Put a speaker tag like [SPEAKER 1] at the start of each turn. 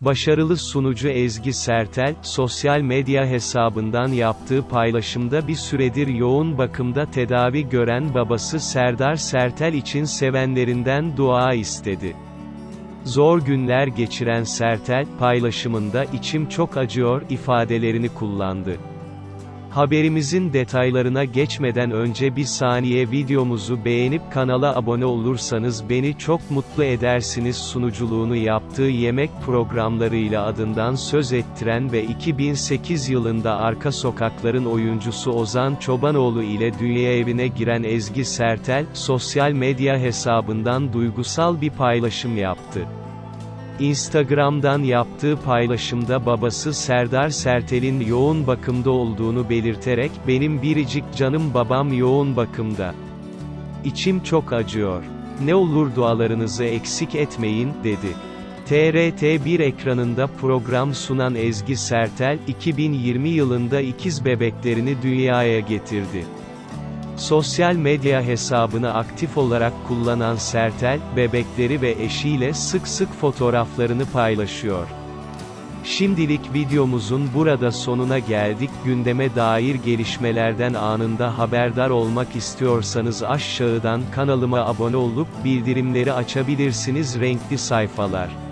[SPEAKER 1] Başarılı sunucu Ezgi Sertel, sosyal medya hesabından yaptığı paylaşımda bir süredir yoğun bakımda tedavi gören babası Serdar Sertel için sevenlerinden dua istedi. Zor günler geçiren Sertel, paylaşımında içim çok acıyor ifadelerini kullandı. Haberimizin detaylarına geçmeden önce bir saniye videomuzu beğenip kanala abone olursanız beni çok mutlu edersiniz sunuculuğunu yaptığı yemek programlarıyla adından söz ettiren ve 2008 yılında Arka Sokakların oyuncusu Ozan Çobanoğlu ile dünya evine giren Ezgi Sertel, sosyal medya hesabından duygusal bir paylaşım yaptı. Instagram'dan yaptığı paylaşımda babası Serdar Sertel'in yoğun bakımda olduğunu belirterek, benim biricik canım babam yoğun bakımda. İçim çok acıyor. Ne olur dualarınızı eksik etmeyin, dedi. TRT1 ekranında program sunan Ezgi Sertel, 2020 yılında ikiz bebeklerini dünyaya getirdi. Sosyal medya hesabını aktif olarak kullanan Sertel, bebekleri ve eşiyle sık sık fotoğraflarını paylaşıyor. Şimdilik videomuzun burada sonuna geldik. Gündeme dair gelişmelerden anında haberdar olmak istiyorsanız aşağıdan kanalıma abone olup bildirimleri açabilirsiniz. Renkli sayfalar